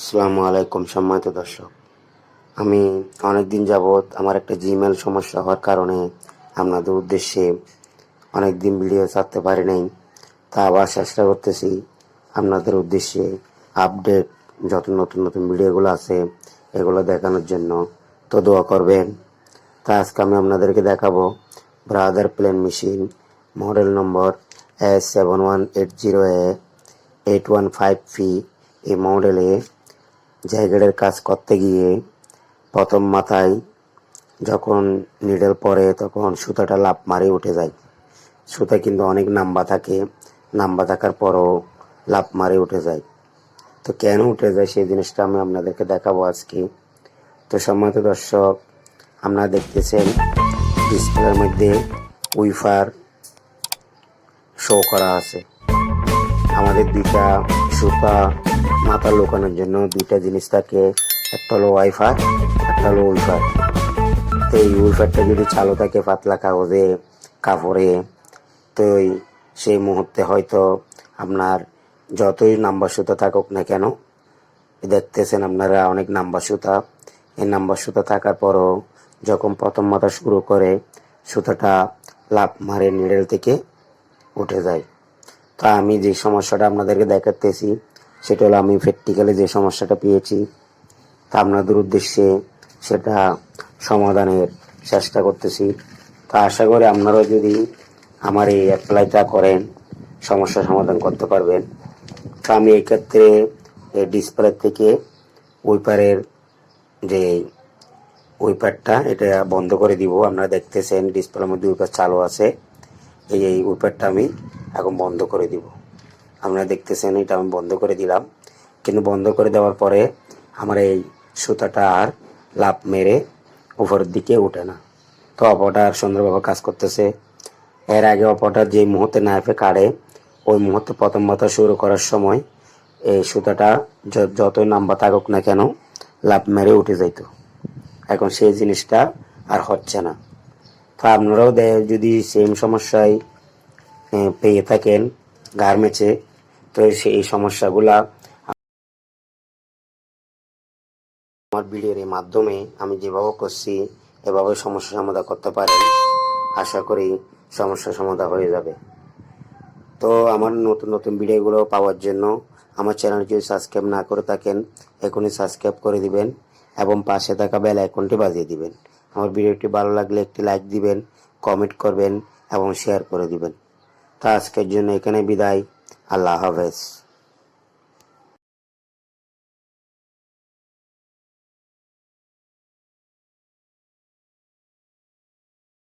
আসসালামু আলাইকুম সম্মানিত দর্শক। আমি অনেক দিন যাবৎ আমার একটা জিমেল সমস্যা হওয়ার কারণে আপনাদের উদ্দেশ্যে অনেক দিন ভিডিও ছাড়তে পারি নাই। তা আবার চেষ্টা করতেছি আপনাদের উদ্দেশ্যে আপডেট যত নতুন নতুন ভিডিওগুলো আছে, এগুলো দেখানোর জন্য। তো দোয়া করবেন। তা আজকে আমি আপনাদেরকে দেখাবো Brother plain machine model number S seven one eight zero A eight one five F এই মডেলে জায়গাটার কাজ করতে গিয়ে প্রথম মাথায় যখন নিডেল পরে তখন সুতাটা লাভ মারে উঠে যায়। সুতা কিন্তু অনেক নাম্বা থাকে নাম্বা থাকার পরও লাভ মারে উঠে যায়। তো কেন উঠে যায় সেই জিনিসটা আমি আপনাদেরকে দেখাবো আজকে। তো সম্মানিত দর্শক, আপনারা দেখতেছেন ডিসপ্লের মধ্যে উইফার শো করা আছে। আমাদের দুইটা সুতা মাথা লুকানোর জন্য দুইটা জিনিস থাকে। একটা হলো ওয়াইফার একটা হলো উইফার তো এই উইফারটা যদি চালু থাকে পাতলা কাগজে, কাপড়ে, তো সেই মুহূর্তে হয়তো আপনার যতই নাম্বার সুতা থাকুক না কেন, দেখতেছেন আপনারা অনেক নাম্বার সুতা। এই নাম্বার সুতা থাকার পরও যখন প্রথম মাথা শুরু করে, সুতাটা লাভ মারে নিডেল থেকে উঠে যায়। তা আমি যে সমস্যাটা আপনাদেরকে দেখাতেছি সেটা হলো আমি প্র্যাকটিক্যালি যে সমস্যাটা পেয়েছি, তা আপনাদের উদ্দেশ্যে সেটা সমাধানের চেষ্টা করতেছি। তা আশা করি আপনারাও যদি আমার এই অ্যাপ্লাইটা করেন, সমস্যা সমাধান করতে পারবেন। তো আমি এই ক্ষেত্রে এই ডিসপ্লে থেকে উইপারের যে উইপারটা এটা বন্ধ করে দিব। আপনারা দেখতেছেন ডিসপ্লের মধ্যে উইপার চালু আছে। এই উইপারটা আমি এখন বন্ধ করে দিব। আপনারা দেখতেছেন, এটা আমি বন্ধ করে দিলাম। কিন্তু বন্ধ করে দেওয়ার পরে আমার এই সুতাটা আর লাভ মেরে উপরের দিকে উঠে না। তো অপরটার সুন্দরভাবে কাজ করতেছে। এর আগে অপরটা যে মুহূর্তে নাইফে কাড়ে ওই মুহূর্তে প্রথম মাথা শুরু করার সময় এই সুতাটা যতই নাম্বার থাকুক না কেন লাভ মেরে উঠে যাইতো। এখন সেই জিনিসটা আর হচ্ছে না। তো আপনারাও যদি সেম সমস্যায় পেয়ে থাকেন গার্মেন্টসে তো সেই সমস্যাগুলা। আমার ভিডিওর মাধ্যমে আমি যেভাবে করছি, এভাবে সমস্যা সমাধান করতে পারেন। আশা করি সমস্যা সমাধান হয়ে যাবে। তো আমার নতুন নতুন ভিডিওগুলো পাওয়ার জন্য আমার চ্যানেল যদি সাবস্ক্রাইব না করে থাকেন, এখনই সাবস্ক্রাইব করে দিবেন এবং পাশে থাকা বেল আইকনটি বাজিয়ে দিবেন। আমার ভিডিওটি ভালো লাগলে একটি লাইক দিবেন, কমেন্ট করবেন এবং শেয়ার করে দিবেন। তা আজকের জন্য এখানে বিদায়। আল্লাহ হাফেজ।